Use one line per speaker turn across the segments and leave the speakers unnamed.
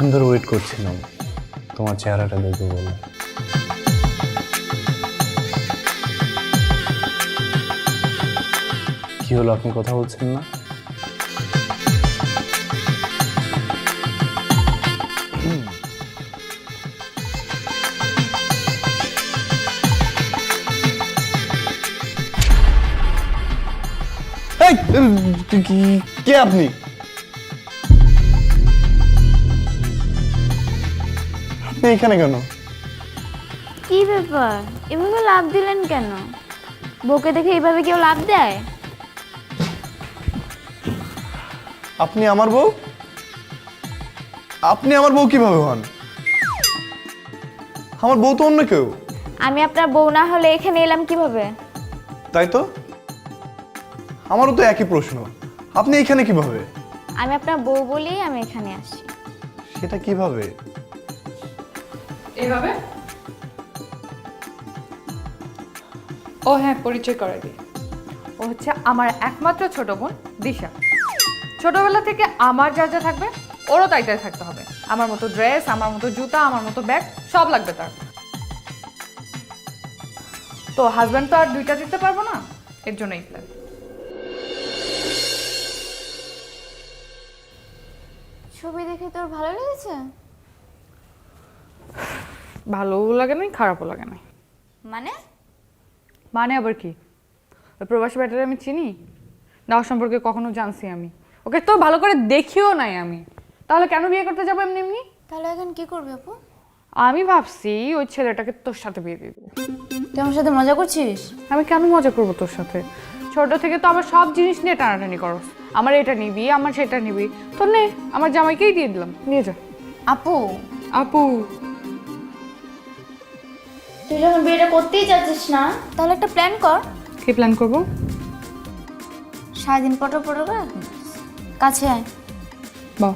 অনেকক্ষণ ধরে ওয়েট করছিলাম। তোমার চেহারাটা দেখব বলে। কি হলো, আপনি কথা বলছেন না? কে আপনি? এখানে কেন?
কি ব্যাপার? এভাবে লাভ দিলেন কেন? বউকে দেখে এইভাবে কেউ লাভ দেয়?
আপনি আমার বউ? আপনি আমার বউ কীভাবে হন? আমার বউ তো অন্য কেউ।
আমি আপনার বউ না হলে এখানে এলাম কীভাবে?
তাই তো? আমারও তো একই প্রশ্ন। আপনি এখানে কীভাবে?
আমি আপনার বউ বলেই আমি এখানে আসি
সেটা কীভাবে?
এভাবে? ও হ্যাঁ পরিচয় করাই দিই। ও হচ্ছে আমার একমাত্র ছোট বোন দিশা। ছোটবেলা থেকে আমার যা যা থাকবে, ওরও তাই তাই থাকতে হবে। আমার মতো ড্রেস, আমার মতো জুতা, আমার মতো ব্যাগ, সব লাগবে তার। তো হাজব্যান্ড তো আর দুইটা দিতে পারব না, এর জন্য এই প্ল্যান
ছবি দেখে তোর ভালো লেগেছে?
ভালোও লাগে নাই খারাপও লাগে নাই।
মানে?
মানে আবার কি? ওই প্রবাসী ব্যাটারে আমি চিনি? না ওর সম্পর্কে কখনো জানছি আমি। ওকে তো ভালো করে দেখিও নাই আমি। তাহলে কেন বিয়ে করতে যাব এমনি এমনি?
তাহলে এখন কি করবে আপু?
আমি ভাবছি ওই ছেলেটাকে তোর সাথে বিয়ে দিয়ে দেবো।
তুই আমার সাথে মজা করছিস?
আমি কেন মজা করব তোর সাথে? ছোট থেকে তো আমার সব জিনিস নিয়ে টানাটানি করো আমার এটা নিবি আমার সেটা নিবি। তো নে আমার জামাইকেই দিয়ে দিলাম। নিয়ে যা।
আপু?
আপু।
তুই যখন বিয়েটা করতেই চাচ্ছিস না? তাহলে একটা প্ল্যান কর।
কি প্ল্যান করব?
সারাদিন পটর পটর করে কাছে আয়।
বাহ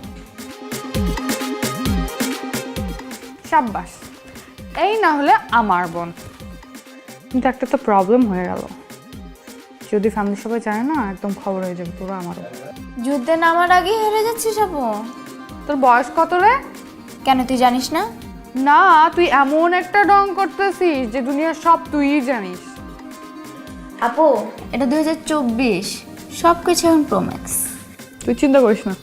সাব্বাস এই না হলে আমার বোন। কিন্তু একটা তো প্রবলেম হয়ে গেল। যদি ফ্যামিলির সবাই জানে না একদম খবর হয়ে যাবে পুরো আমারও।
যুদ্ধে নামার আগেই হেরে যাচ্ছিস আপু।
তোর বয়স কত রে?
কেন তুই জানিস না?
না তুই এমন একটা ডং করতেছিস যে দুনিয়ার সব তুইই জানিস।
আপু এটা দুই হাজার চব্বিশ সব কিছু এখন প্রোম্যাক্স
তুই চিন্তা করিস না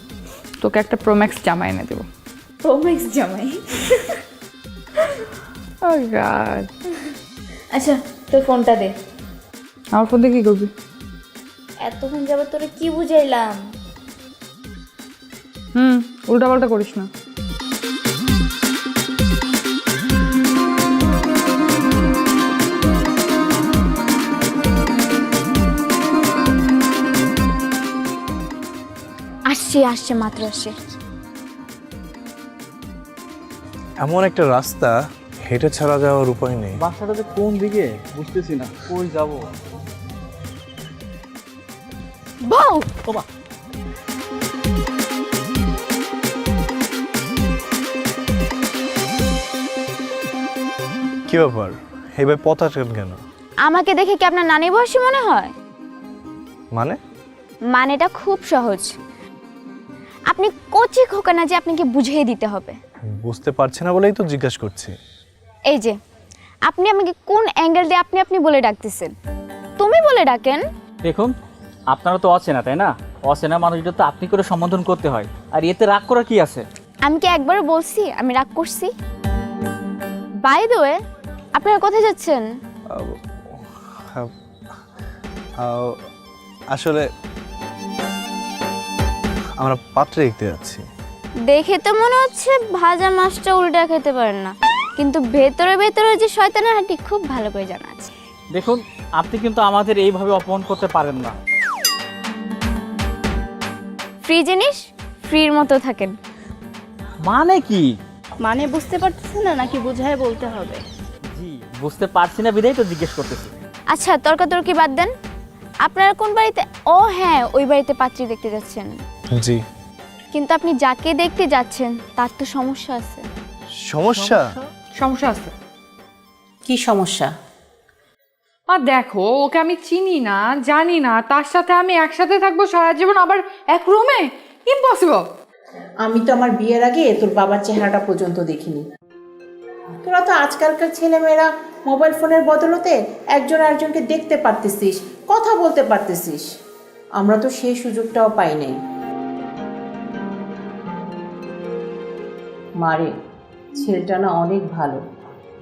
তোকে একটা প্রোম্যাক্স জামা এনে দেবো।
প্রোম্যাক্স জামাই?
Oh God.
আচ্ছা তোর ফোনটা দে।
আমার ফোন দিয়ে কি করবি?
এতক্ষণ যাবত তোরে কি বুঝাইলাম?
হুম উল্টাপাল্টা করিস না।
আসছে আসছে মাত্র আসছে।
এমন একটা রাস্তা হেঁটে ছাড়া যাওয়ার উপায় নেই।
বাসাটা যে কোন দিকে? বুঝতেছি না। কই যাব?
বউ!
ওমা!
কি ব্যাপার? এইভাবে পথ আটকেন কেন?
আমাকে দেখে কি আপনার নানি বয়সী মনে হয়?
মানে?
মানেটা খুব সহজ। আপনি কচি খোকা না যে আপনাকে বুঝিয়ে দিতে হবে।
বুঝতে পারছে না বলেই তো জিজ্ঞাসা করছি।
এই যে আপনি আমাকে কোন অ্যাঙ্গেল দিয়ে আপনি আপনি বলে ডাকতেছেন? তুমি বলে ডাকেন।
দেখুন আপনারা তো অচেনা তাই না? অচেনা মানুষদের তো আপনি করে সম্বোধন করতে হয়। আর এতে রাগ করার কি আছে?
আমি কি একবারও বলছি? আমি রাগ করছি? বাই দ্য ওয়ে আপনারা কোথায় যাচ্ছেন?
আসলে আমরা পাত্রে দেখতে যাচ্ছি।
দেখে তো মনে হচ্ছে ভাজা মাছটা উল্টা খেতে পারেন না। কিন্তু ভেতরে ভেতরে যে শয়তানের হাঁটি খুব ভালো করে জানা আছে।
দেখুন আপনি কিন্তু আমাদের এইভাবে অপমান করতে পারেন না।
ফ্রি জিনিস ফ্রির মতো থাকেন।
মানে কি?
মানে বুঝতে পারতেছেন না নাকি বুঝায় বলতে হবে?
জি বুঝতে পারছি না বিদায় তো জিজ্ঞেস করতেছি।
আচ্ছা তর্কাতর্কি বাদ দেন। আপনারা কোন বাড়িতে ও হ্যাঁ ওই বাড়িতে পাত্রী দেখতে যাচ্ছেন।
জি
কিন্তু আপনি যাকে দেখতে যাচ্ছেন তার তো সমস্যা আছে।
সমস্যা?
সমস্যা? আছে।
কি সমস্যা?
আর দেখো ওকে আমি চিনি না জানি না তার সাথে আমি একসাথে থাকব সারা জীবন আবার এক রুমে? ইম্পসিবল
আমি তো আমার বিয়ের আগে তোর বাবার চেহারাটা পর্যন্ত দেখিনি। তোরা তো আজকালকার ছেলেমেয়েরা মোবাইল ফোনের বদলতে একজন আরেকজনকে দেখতে পারতেছিস কথা বলতে পারতেছিস। আমরা তো সেই সুযোগটাও পাই নাই। মারে। ছেলেটা না অনেক ভালো।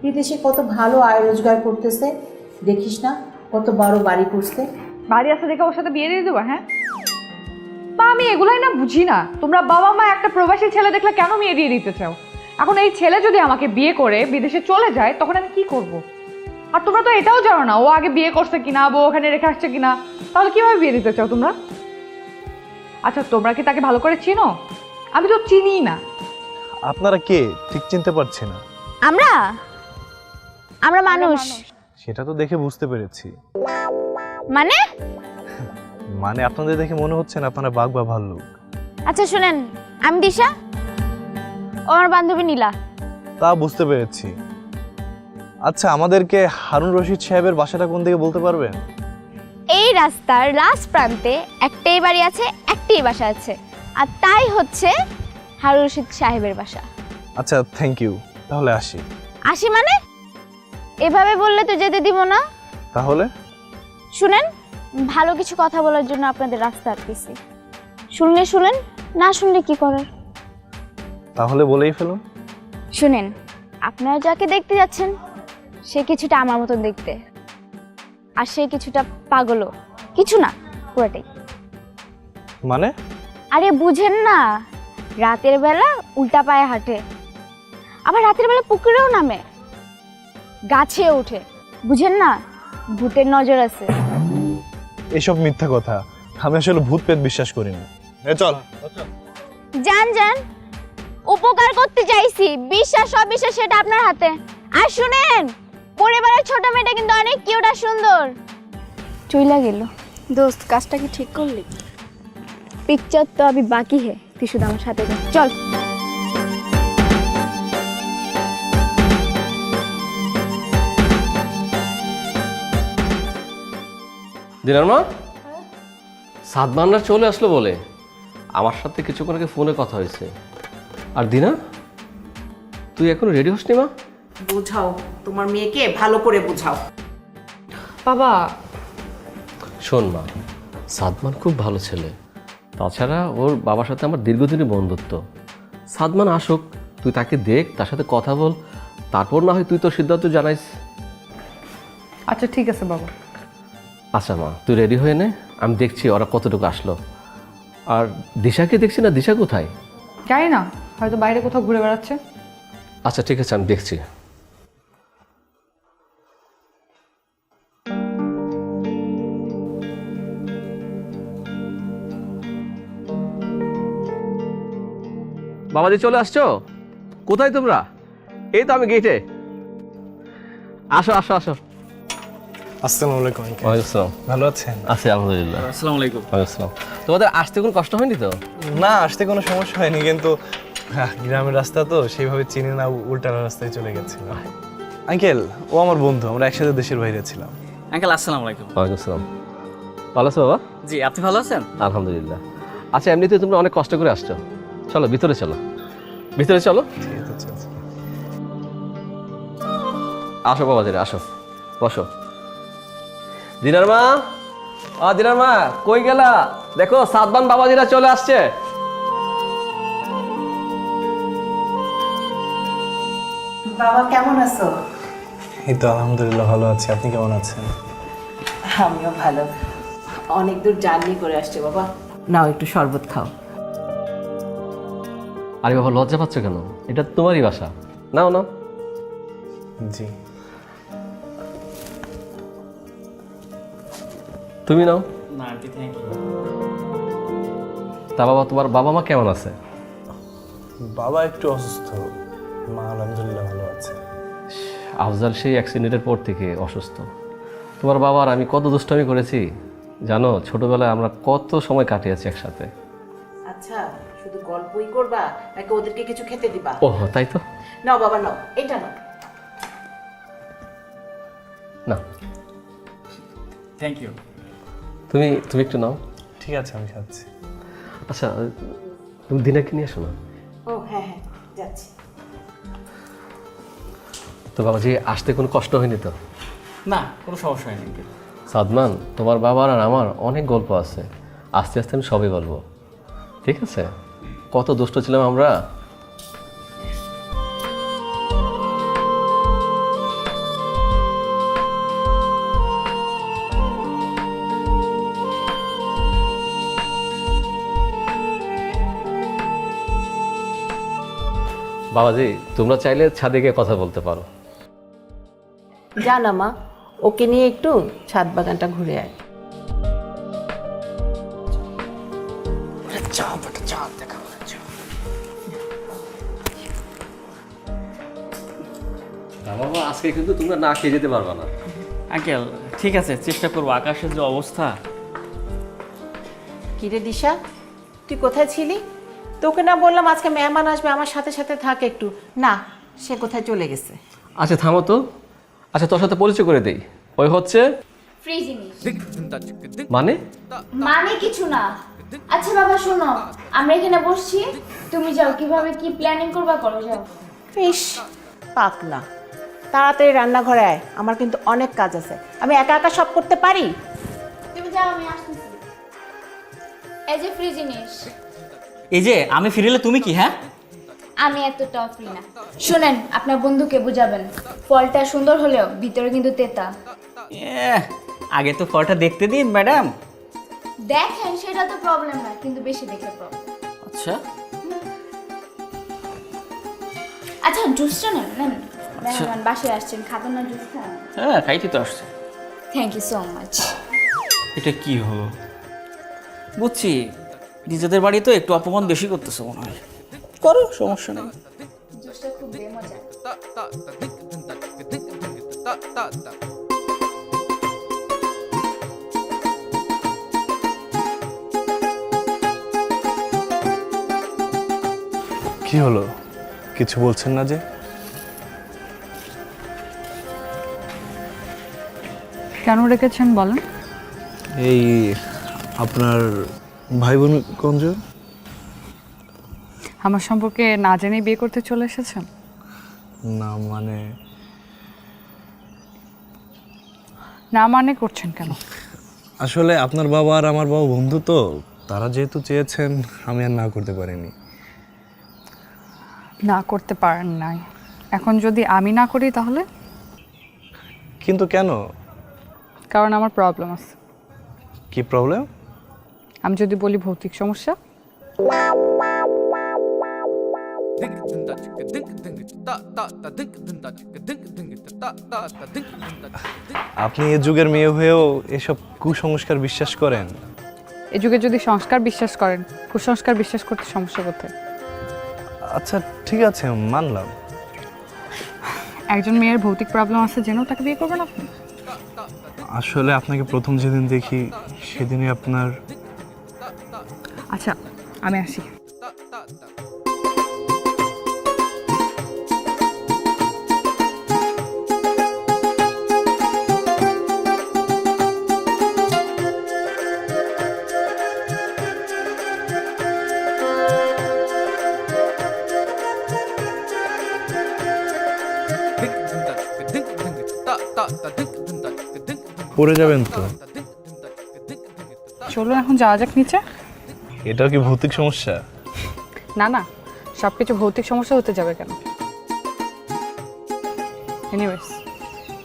বিদেশে কত ভালো আয় রোজগার করতেছে। দেখিস না, কত বড় বাড়ি করছে।
বাড়ি আসা দেখে ওর সাথে বিয়ে দিয়ে দেবো হ্যাঁ? বা আমি এগুলাই না বুঝি না। তোমরা বাবা মা একটা প্রবাসী ছেলে দেখলে কেন বিয়ে দিয়ে দিতে চাও? এখন এই ছেলে যদি আমাকে বিয়ে করে, বিদেশে চলে যায়, তখন আমি কি করব? আর তোমরা তো এটাও জানো না, ও আগে বিয়ে করছে কিনা, বউ ওখানে রেখে আসছে কিনা। তাহলে কীভাবে বিয়ে দিতে চাও তোমরা? আচ্ছা তোমরা কি তাকে ভালো করে চিনো? আমি তো চিনি না।
আপনারা কে? ঠিক চিনতে পারছি না।
আমরা? আমরা মানুষ।
সেটা তো দেখে বুঝতে পেরেছি।
মানে?
মানে আপনাদের দেখে মনে হচ্ছে না আপনারা বাঘ বা ভাল্লুক।
আচ্ছা শুনেন আমি দিশা ও আমার বান্ধবী নীলা।
তা বুঝতে পেরেছি। আচ্ছা আমাদেরকে হারুন রশিদ সাহেবের বাসাটা কোন দিকে বলতে পারবেন?
এই রাস্তার লাস্ট প্রান্তে একটাই বাড়ি আছে একটাই বাসা আছে। আর তাই হচ্ছে হারুন রশিদ সাহেবের বাসা।
আচ্ছা থ্যাংক ইউ তাহলে আসি।
আসি মানে? এভাবে বললে তো যেতে দিব না।
তাহলে?
শুনেন ভালো কিছু কথা বলার জন্য আপনাদের রাস্তা আটকেছি। শুনলে শুনেন না শুনলে কি করার?
তাহলে বলেই ফেলুন।
শুনেন আপনারা যাকে দেখতে যাচ্ছেন সে কিছুটা আমার মতন দেখতে। আর সে কিছুটা পাগলও। কিছু না পুরোটাই।
মানে?
আরে বুঝেন না রাতের বেলা উল্টা পায়ে হাঁটে। আবার রাতের বেলা পুকুরেও নামে। গাছে ওঠে। বুঝেন না? ভূতের নজর আছে।
এসব মিথ্যা কথা। আমি আসলে ভূত পেত বিশ্বাস করি না এ চল।
যান যান। উপকার করতে চাইছি। বিশ্বাস অবিশ্বাস সেটা আপনার হাতে। আর শুনেন পরিবারের ছোট মেয়েটা কিন্তু অনেক কিউট আর সুন্দর। চইলা গেল।
দোস্ত কাজটা কি ঠিক করলি?
পিকচার তো আমি বাকি হে। তুই শুধু আমার সাথে চল।
দিনার মা সাদমানরা চলে আসলো বলে। আমার সাথে কিছুক্ষণ আগে ফোনে কথা হয়েছে। আর দিনা তুই এখনও রেডি হসনি মা?
বুঝাও তোমার মেয়েকে ভালো করে বুঝাও।
বাবা।
শোন মা সাদমান খুব ভালো ছেলে। তাছাড়া ওর বাবার সাথে আমার দীর্ঘদিনের বন্ধুত্ব। সাদমান আসুক তুই তাকে দেখ তার সাথে কথা বল তারপর না হয় তুই তো সিদ্ধান্ত জানাইস।
আচ্ছা ঠিক আছে বাবা।
আচ্ছা মা তুই রেডি হয়ে নে আমি দেখছি ওরা কতটুকু আসলো। আর দিশাকে দেখছি না দিশা কোথায়?
জানি না হয়তো বাইরে কোথাও ঘুরে বেড়াচ্ছে।
আচ্ছা ঠিক আছে আমি দেখছি। বাবাজি চলে আসছো? কোথায় তোমরা? এই তো আমি গেটে আসো আসো আসো।
আসসালামু আলাইকুম uncle। ভালো আছেন?
আছি আলহামদুলিল্লাহ।
আসসালামু আলাইকুম।
ওয়ালাইকুম তোমাদের আসতে কোনো কষ্ট হয়নি তো?
না আসতে কোনো সমস্যা হয়নি কিন্তু হ্যাঁ, গ্রামের রাস্তা তো সেইভাবে চিনি না উল্টা রাস্তায় চলে গেছিলাম। আঙ্কেল ও আমার বন্ধু আমরা একসাথে দেশের বাইরে ছিলাম।
আঙ্কেল আসসালামু আলাইকুম।
ওয়ালাইকুম আসসালাম। ভালো আছো বাবা?
জি আপনি ভালো আছেন?
আলহামদুলিল্লাহ। আচ্ছা এমনিতে তোমরা অনেক কষ্ট করে আসছো। চলো ভিতরে চলো। ভিতরে চলো।
ঠিক আছে চলছে।
আসো বাবা দিনে আসো। বসো। দিনার মা? আ দিনার মা কই গেলা? দেখো সাতবান বাবাজিরা চলে আসছে।
বাবা কেমন আছো?
এই তো আলহামদুলিল্লাহ ভালো আছি। আপনি কেমন আছেন?
আমিও ভালো। অনেক দূর জার্নি করে আসছে বাবা। নাও একটু শরবত খাও।
আরে বাবা লজ্জা পাচ্ছ কেন? এটা তোমারই বাসা। নাও নাও।
জি।
তুমি নাও।
না আন্টি থ্যাংক ইউ
তা বাবা তোমার বাবা মা কেমন আছে?
বাবা একটু অসুস্থ। মা আলহামদুলিল্লাহ ভালো আছে।
আফজাল সেই অ্যাক্সিডেন্টের পর থেকে অসুস্থ। তোমার বাবার আমি কত দুষ্টামি করেছি জানো? ছোটবেলায় আমরা কত সময় কাটিয়েছি একসাথে।
আচ্ছা শুধু গল্পই করবা নাকি ওদেরকে কিছু খেতে দিবা?
ও তাই তো।
নাও বাবা নাও। এটা নাও।
না।
থ্যাংক ইউ
তুমি তুমি একটু নাও।
ঠিক আছে আমি খাচ্ছি।
আচ্ছা তুমি দিনাকে নিয়ে আসো না?
ও হ্যাঁ হ্যাঁ যাচ্ছি।
তো বাবাজি আসতে কোনো কষ্ট হয়নি তো?
না কোনো সমস্যা হয়নি।
সাদমান তোমার বাবার আর আমার অনেক গল্প আছে। আস্তে আস্তে আমি সবই বলব। ঠিক আছে? কত দুষ্ট ছিলাম আমরা? বাবাজি, তোমরা চাইলে ছাদে গিয়ে কথা বলতে পারো।
জানা মা, ওকে নিয়ে একটু ছাদ বাগানটা ঘুরে আয়।
না বাবা আজকে কিন্তু তোমরা না খেয়ে যেতে পারবা না।
আঙ্কেল ঠিক আছে চেষ্টা করব। আকাশের যে অবস্থা।
কিরে দিশা তুই কোথায় ছিলি? তোকে না বললাম আজকে মেহমান আসবে আমার সাথে সাথে থাক একটু। না সে কোথায় চলে গেছে।
আচ্ছা থামো তো। আচ্ছা তোর সাথে পরিচয় করে দেই। ওই হচ্ছে?
ফ্রি জিনিস
মানে?
মানে কিছু না। আচ্ছা বাবা শোনো। আমরা এখানে বসছি। তুমি যাও কীভাবে কি প্ল্যানিং করবা করো যাও।
ইস পাক না তাড়াতাড়ি রান্নাঘরে আয় আমার কিন্তু অনেক কাজ আছে। আমি একা একা সব করতে পারি?
তুমি যাও আমি আসতেছি। এই যে ফ্রি জিনিস।
এই যে আমি ফিরেলে তুমি কি হ্যাঁ?
আমি এতটাও ফ্রি না। শুনেন আপনার বন্ধুকে বুঝাবেন। ফলটা সুন্দর হলেও ভিতরে কিন্তু তেতা।
এহ, আগে তো ফলটা দেখতে দিন ম্যাডাম।
দেখেন সেটা তো প্রবলেম না কিন্তু বেশি দেখে প্রবলেম
আচ্ছা।
আচ্ছা জুসটা নেন নেন। মেহমান বাসায় আসছেন খাবেন না জুস খান।
হ্যাঁ খাইতে তো আসছে।
থ্যাংক ইউ সো মাচ
এটা কি হলো? বুঝছি নিজেদের বাড়ি তো একটু অপমান বেশি করতেছে মনে হয়। করো সমস্যা নেই।
জুসটা খুব বেমজা।
কি হলো? কিছু বলছেন না যে?
কেন রেখেছেন বলেন?
এই আপনার ভাই বোন কঞ্জ
আমার সম্পর্কে না জেনেই বিয়ে করতে চলে এসেছেন?
না মানে?
না মানে করছেন কেন?
আসলে আপনার বাবা আর আমার বাবা বন্ধু তো তারা যেহেতু চেয়েছেন আমি আর না করতে পারিনি।
না করতে পারেন নাই। এখন যদি আমি না করি তাহলে?
কিন্তু কেন?
কারণ আমার প্রবলেম আছে।
কি প্রবলেম
আমি যদি বলি ভৌতিক সমস্যা।
আপনি এ যুগের মেয়ে হয়েও এসব কুসংস্কার বিশ্বাস করেন?
এ যুগে যদি সংস্কার বিশ্বাস করেন কুসংস্কার বিশ্বাস করতে সমস্যা কোথায়?
আচ্ছা ঠিক আছে মানলাম।
একজন মেয়ের ভৌতিক প্রবলেম আছে জেনেও তাকে বিয়ে করবেন আপনি?
আসলে আপনাকে প্রথম যেদিন দেখি সেদিনই আপনার
আচ্ছা আমি আসি।
পড়ে যাবেন তো।
চলুন এখন যাওয়া যাক নিচে।
এটা কি ভৌতিক সমস্যা?
না না সব কিছু ভৌতিক সমস্যা হতে যাবে কেন? এনিওয়েজ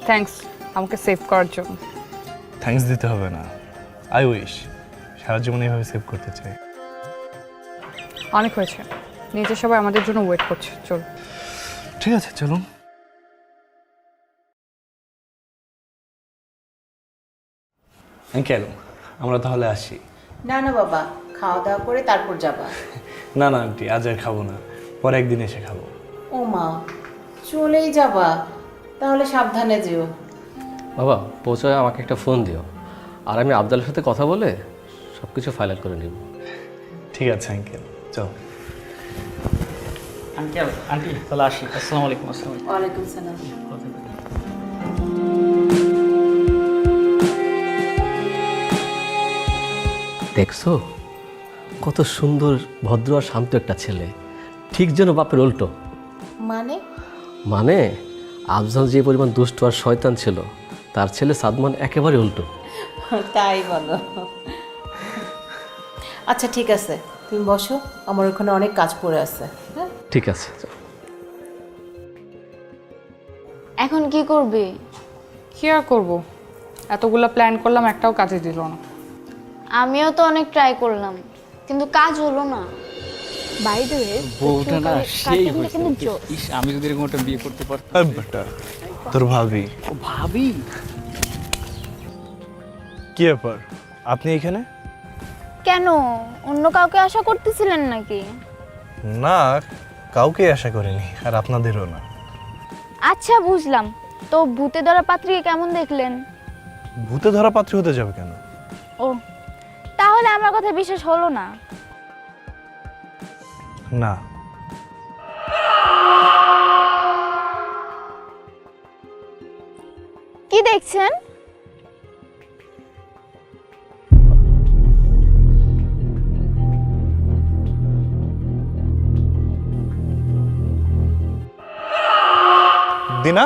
থ্যাঙ্কস আমাকে সেভ করার জন্য।
থ্যাঙ্কস দিতে হবে না। আই উইশ সারা জীবন এইভাবে সেভ করতে চাই।
অনেক হয়েছে। নিচে সবাই আমাদের জন্য ওয়েট করছে চল।
ঠিক আছে চলুন। আঙ্কেল আমরা তাহলে আসি।
না না বাবা। খাওয়া দাওয়া করে তারপর যাবা।
না না আন্টি আজ আর খাব না। পরে একদিন এসে খাব।
ও মা চলেই যাবা। তাহলে সাবধানে যেও।
বাবা পৌঁছায় আমাকে একটা ফোন দিও। আর আমি আবদালের সাথে কথা বলে সব কিছু ফাইনাল করে নিব।
ঠিক আছে আঙ্কেল। চল।
আঙ্কেল আন্টি তাহলে আসি। আসসালামু আলাইকুম আসসালাম
ওয়ালাইকুম সালাম।
দেখছ? কত সুন্দর ভদ্র আর শান্ত একটা ছেলে। ঠিক যেন বাপের উল্টো।
মানে?
মানে আফজাল যে পরিমাণ দুষ্ট আর শয়তান ছিল তার ছেলে সাদমান একেবারে উল্টো।
তাই বলো। আচ্ছা ঠিক আছে। তুমি বসো আমার ওখানে অনেক কাজ পড়ে আছে। হ্যাঁ?
ঠিক আছে
এখন কি করবে?
কি আর করব? এতগুলো প্ল্যান করলাম একটাও কাজে দিল না।
আমিও তো অনেক ট্রাই করলাম কিন্তু কাজ হলো না। বাই দ্য ওয়ে
বউটা না সেই হয়েছে। ইস আমি যদি এরকম একটা বিয়ে করতে পারতাম।
বেটা তোর ভাবি।
ও ভাবি?
কি ব্যাপার? আপনি এখানে?
কেন? অন্য কাউকে আশা করতেছিলেন নাকি?
না কাউকে আশা করিনি আর আপনাদেরও না।
আচ্ছা বুঝলাম। তো ভূতে ধরা পাত্রীকে কেমন দেখলেন?
ভূতে ধরা পাত্রী হতে যাবে কেন?
ও তাহলে আমার কথা বিশ্বাস হলো না?
না।
কি দেখছেন?
দিনা?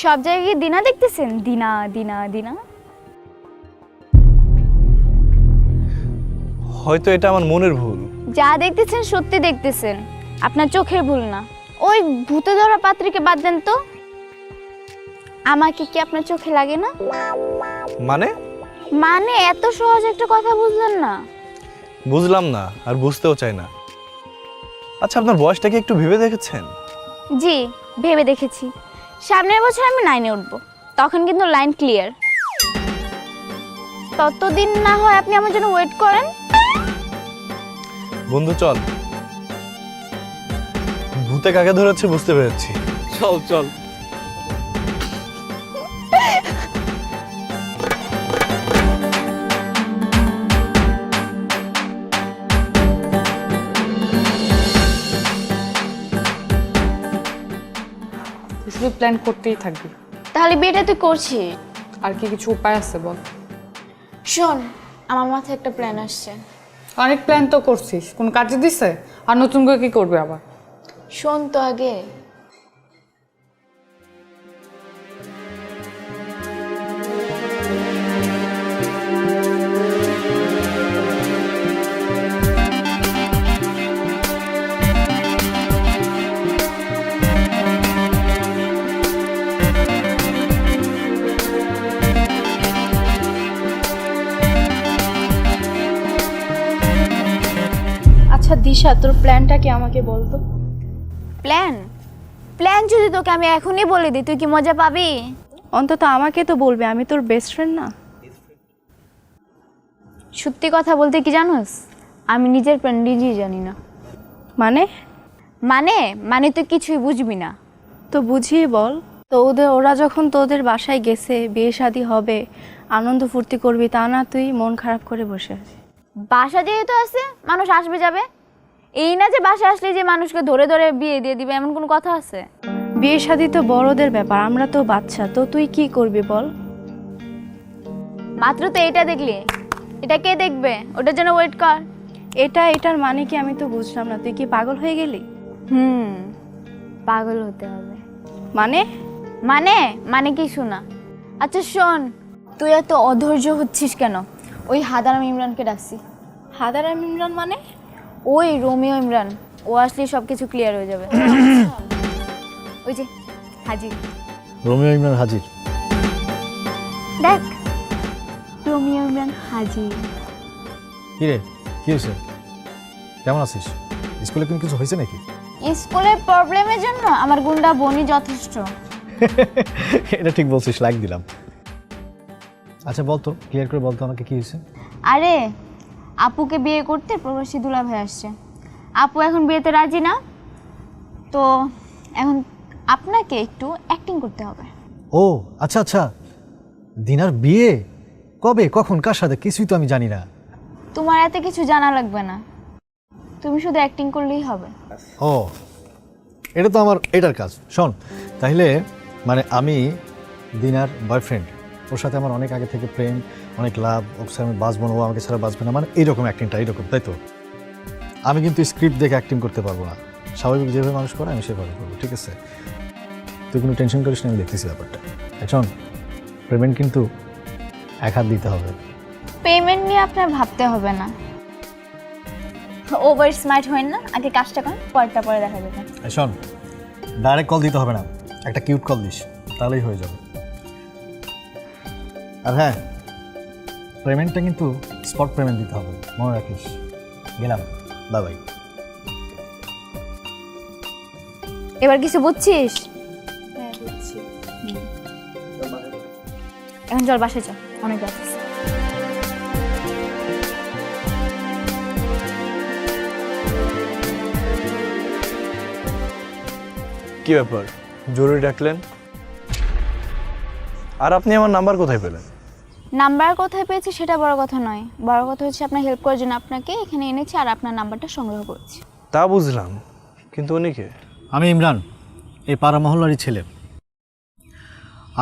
সব জায়গায় দিনা দেখতেছেন? দিনা দিনা দিনা?
হয়তো এটা আমার মনের ভুল।
যা দেখতেছেন সত্যি দেখতেছেন। আপনার চোখের ভুল না। ওই ভূতে ধরা পাত্রীকে বাদ দেন তো। আমাকে কি আপনার চোখে লাগে না?
মানে?
মানে এত সহজ একটা কথা বুঝলেন না।
বুঝলাম না আর বুঝতেও চাই না। আচ্ছা আপনার বয়সটা কি একটু ভেবে দেখেছেন?
জি ভেবে দেখেছি। সামনের বছর আমি নাইনে উঠবো। তখন কিন্তু লাইন ক্লিয়ার ততদিন না হয় আপনি আমার জন্য ওয়েট করেন।
বন্ধু চল। ভূতে কাকে ধরেছে বুঝতে পেরেছি।
চল চল।
শুধু প্ল্যান করতেই থাকবি।
তাহলে বিয়েটা তুই করছিস?
আর কি কিছু উপায় আছে বল।
শোন আমার মাথায় একটা প্ল্যান আসছে।
অনেক প্ল্যান তো করছিস। কোন কাজে দিছে? আর নতুন করে কি করবে আবার?
শোন তো আগে
আচ্ছা তোর প্ল্যানটা কি আমাকে বলতো?
প্ল্যান? প্ল্যান যদি তোকে আমি এখনই বলে দিই তুই কি মজা পাবি?
অন্তত আমাকে তো বলবে আমি তোর বেস্ট ফ্রেন্ড না।
সত্যি কথা বলতে কি জানোস? আমি নিজের প্ল্যান নিজেই জানি না।
মানে?
মানে? মানে তুই কিছুই বুঝবি না।
তো বুঝিয়ে বল। তো ওদের ওরা যখন তোদের বাসায় গেছে বিয়ে শাদী হবে আনন্দ ফুর্তি করবি তা না তুই মন খারাপ করে বসে আছিস।
বাসা যেহেতু আছে মানুষ আসবে যাবে। এই না যে বাসা আসলে যে মানুষকে ধরে ধরে বিয়ে দিয়ে দিবে এমন কোনো কথা আছে?
বিয়ে শাদী তো বড়দের ব্যাপার আমরা তো বাচ্চা তো তুই কি করবি বল?
মাত্র তো এটা দেখলি। এটা কে দেখবে? ওটার জন্য ওয়েট কর।
এটা এটার মানে কি আমি তো বুঝলাম না। তুই কি পাগল হয়ে গেলি?
হুম পাগল হতে হবে।
মানে?
মানে? মানে কি শোনা? আচ্ছা শোন। তুই এত অধৈর্য হচ্ছিস কেন? ওই হাদারাম ইমরানকে ডাকছি।
হাদারাম ইমরান মানে?
ওই রোমিও ইমরান ও আসলে সব কিছু ক্লিয়ার হয়ে যাবে। ওই যে হাজির।
রোমিও ইমরান হাজির।
দেখ রোমিও ইমরান হাজির।
কি রে কি হয়েছে? কেমন আছিস? স্কুলে কোনো কিছু হয়েছে নাকি?
স্কুলের প্রবলেমের জন্য আমার গুন্ডা বনি যথেষ্ট।
এটা ঠিক বলছিস লাইক দিলাম। আচ্ছা বলতো ক্লিয়ার করে বলতো আমাকে কি হয়েছে?
আরে আপুকে বিয়ে করতে প্রবাসী দুলা ভাই আসছে। আপু এখন বিয়েতে রাজি না? তো এখন আপনাকে একটু অ্যাক্টিং করতে হবে।
ও আচ্ছা আচ্ছা। দিনার বিয়ে? কবে? কখন? কার সাথে? কিছুই তো আমি জানি না।
তোমার এত কিছু জানা লাগবে না। তুমি শুধু অ্যাক্টিং করলেই হবে।
ও এটা তো আমার এটার কাজ। শোন তাহলে মানে আমি দিনার বয়ফ্রেন্ড ওর সাথে আমার অনেক আগে থেকে প্রেম অনেক লাভ ছাড়া আমি বাঁচবো না ও আমাকে ছাড়া বাঁচবে না। মানে এইরকম অ্যাক্টিংটা এইরকম তাই তো? আমি কিন্তু স্ক্রিপ্ট দেখে অ্যাক্টিং করতে পারব না। স্বাভাবিক যেভাবে মানুষ করে আমি সেভাবে করব ঠিক আছে? তুই কোনো টেনশন করিস না আমি দেখতেছি ব্যাপারটা। এখন পেমেন্ট কিন্তু এক হাত দিতে হবে।
পেমেন্ট নিয়ে আপনার ভাবতে হবে না। ওভার স্মার্ট হইন না আগে কাজটা করেন পরটা পরে দেখা যাবে।
শোন ডাইরেক্ট কল দিতে হবে না। একটা কিউট কল দিস তাহলেই হয়ে যাবে। আর হ্যাঁ পেমেন্টটা কিন্তু স্পট পেমেন্ট দিতে হবে। মনে রাখিস। গেলাম। বাই বাই
এবার কিছু বুঝছিস? এখন চল বাসায় চল। অনেক রাত।
কি ব্যাপার? জরুরি ডাকলেন? আর আপনি আমার নাম্বার কোথায় পেলেন?
নাম্বার কোথায় পেয়েছি সেটা বড় কথা নয়। বড় কথা হচ্ছে আপনার হেল্প করার জন্য আপনাকে এখানে এনেছি আর আপনার নাম্বারটা সংগ্রহ করেছি।
তা বুঝলাম। কিন্তু উনি কে?
আমি ইমরান এই পাড়া মহল্লারই ছেলে।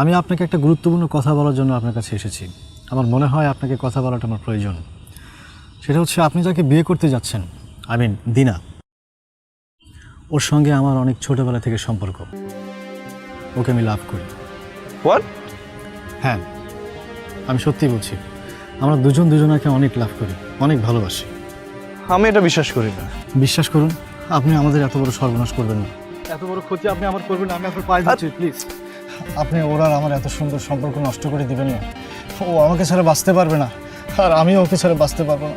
আমি আপনাকে একটা গুরুত্বপূর্ণ কথা বলার জন্য আপনার কাছে এসেছি। আমার মনে হয় আপনাকে কথা বলাটা আমার প্রয়োজন। সেটা হচ্ছে আপনি যাকে বিয়ে করতে যাচ্ছেন আই মিন দিনা ওর সঙ্গে আমার অনেক ছোটবেলা থেকে সম্পর্ক। ওকে আমি লাভ করি।
হোয়াট
হ্যাঁ। আমি সত্যি বলছি আমরা দুজন দুজনাকে অনেক লাভ করি অনেক ভালোবাসি।
আমি এটা বিশ্বাস করি না।
বিশ্বাস করুন আপনি আমাদের এত বড় সর্বনাশ করবেন না। এত বড় ক্ষতি আপনি আমার করবেন আমি আপনার পায়ে দিচ্ছি প্লিজ আপনি ওর আর আমার এত সুন্দর সম্পর্ক নষ্ট করে দিবেন না। ও আমাকে ছাড়া বাঁচতে পারবে না আর আমিও ওকে ছাড়া বাঁচতে পারব না।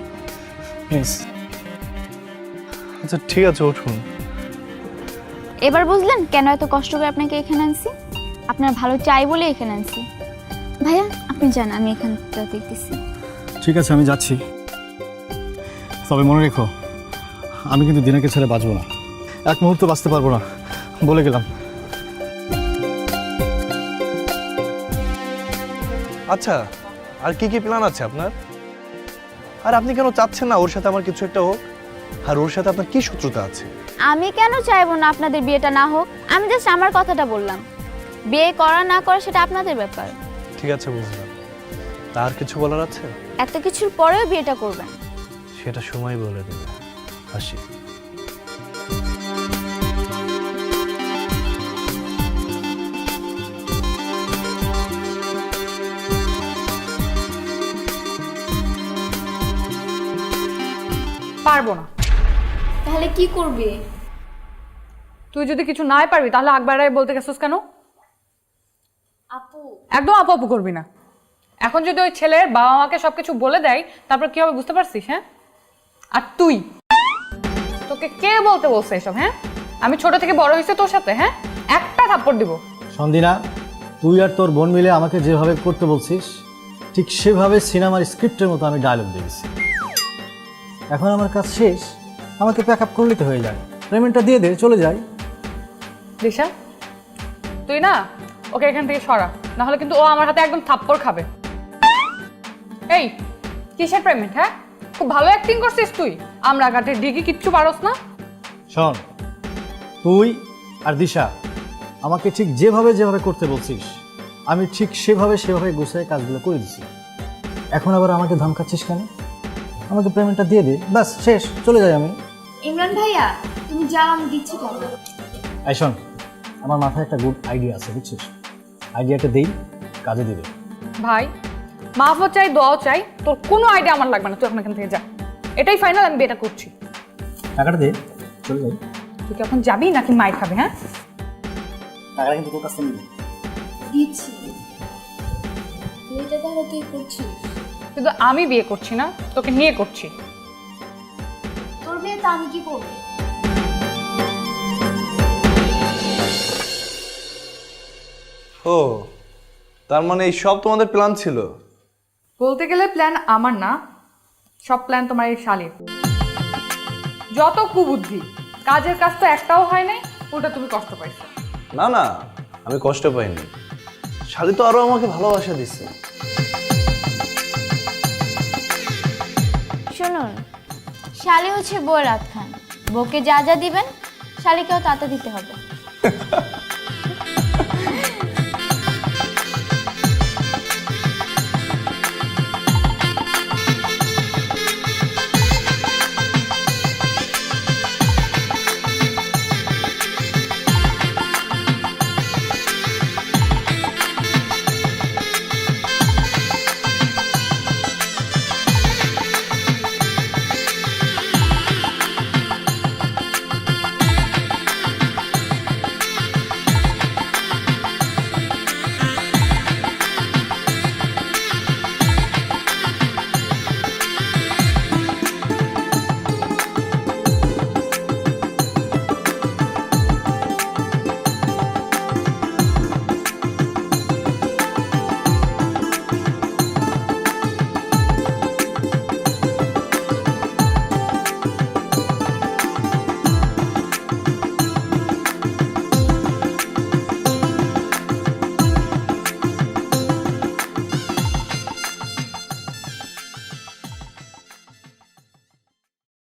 প্লিজ
আচ্ছা ঠিক আছে উঠুন।
এবার বুঝলেন কেন এত কষ্ট করে আপনাকে এখানে আনছি? আপনার ভালো চাই বলে এখানে আনছি। ভাইয়া আপনি যান আমি এখানটা দেখতেছি।
ঠিক আছে আমি যাচ্ছি। তবে মনে রেখো আমি কিন্তু দিনাকে ছেড়ে বাঁচবো না। এক মুহূর্ত বাঁচতে পারব না বলে গেলাম।
আচ্ছা আর কি কি প্ল্যান আছে আপনার? আর আপনি কেন চাচ্ছেন না ওর সাথে আমার কিছু একটা হোক? আর ওর সাথে আপনার কি শত্রুতা আছে?
আমি কেন চাইব না আপনাদের বিয়েটা না হোক? আমি জাস্ট আমার কথাটা বললাম। বিয়ে করা না করা সেটা আপনাদের ব্যাপার।
ঠিক আছে বুঝলাম। তার কিছু বলার আছে?
এত কিছুর পরেও বিয়েটা করবেন
সেটা সময় বলে দেবে। হাসি
পারব না।
তাহলে কি করবে?
তুই যদি কিছু নাই পারবি তাহলে আকবরাই বলতে গেছিস কেন?
আপু।
একদম আপু আপু করবি না। এখন যদি ওই ছেলের বাবা মাকে সবকিছু বলে দেয় তারপর কি হবে বুঝতে পারছিস হ্যাঁ? আর তুই? তোকে কে বলতে বলছে এসব হ্যাঁ? আমি ছোট থেকে বড় হয়েছে তোর সাথে হ্যাঁ? একটা থাপ্পড় দিব।
সন্দিনা তুই আর তোর বোন মিলে আমাকে যেভাবে করতে বলছিস ঠিক সেভাবে সিনেমার স্ক্রিপ্টের মতো আমি ডায়লগ দিয়েছি এখন আমার কাজ শেষ আমাকে প্যাক আপ করলে তো হয়ে যায়। পেমেন্টটা দিয়ে দে চলে যাই।
দিশা তুই না ওকে এখান থেকে সরা নাহলে কিন্তু ও আমার হাতে একদম থাপ্পড় খাবে। এই কিসের পেমেন্ট হ্যাঁ? খুব ভালো অ্যাক্টিং করছিস তুই। আমরা ঘাটে ডিগি কিচ্ছু পারস না।
শোন তুই আর দিশা আমাকে ঠিক যেভাবে যেভাবে করতে বলছিস আমি ঠিক সেভাবে সেভাবে গুছিয়ে কাজগুলো করে দিছি। এখন আবার আমাকে ধমকাচ্ছিস কেন? আমাকে পেমেন্টটা দিয়ে দে। ব্যাস শেষ চলে যাই আমি।
ইমরান ভাইয়া তুমি যাও আমি দিচ্ছি টাকা
এই শোন আমার মাথায় একটা গুড আইডিয়া আছে বুঝছিস? আইডিয়াটা দেই কাজে দিবে
ভাই মাফও চাই দোয়াও চাই তোর কোনো আইডিয়া আমার লাগবে না তুই এখন এখান থেকে যা। এটাই ফাইনাল আমি বিয়েটা করছি।
টাকাটা দে চলে যাই।
তুই কি এখন যাবি নাকি মাই খাবি হ্যাঁ?
টাকাটা কিন্তু তোর কাছ নিবি।
দিচ্ছি। বিয়েটা তাহলে তুই করছিস।
কিন্তু আমি বিয়ে করছি না তোকে নিয়ে করছি।
তোর বিয়েতে আমি কি করব?
ও তার মানে এই সব তোমাদের প্ল্যান ছিল?
বলতে গেলে প্ল্যান আমার না সব প্ল্যান তোমার এই শালির। যত কুবুদ্ধি কাজের কাজ তো একটাও হয় নাই ওটা তুমি কষ্ট পাইছো।
না না আমি কষ্ট পাইনি। শালি তো আরও আমাকে ভালোবাসা দিচ্ছে
শুনুন শালি হচ্ছে বউয়ের রাত খান। বউকে যা যা দিবেন শালিকেও তাতে দিতে হবে।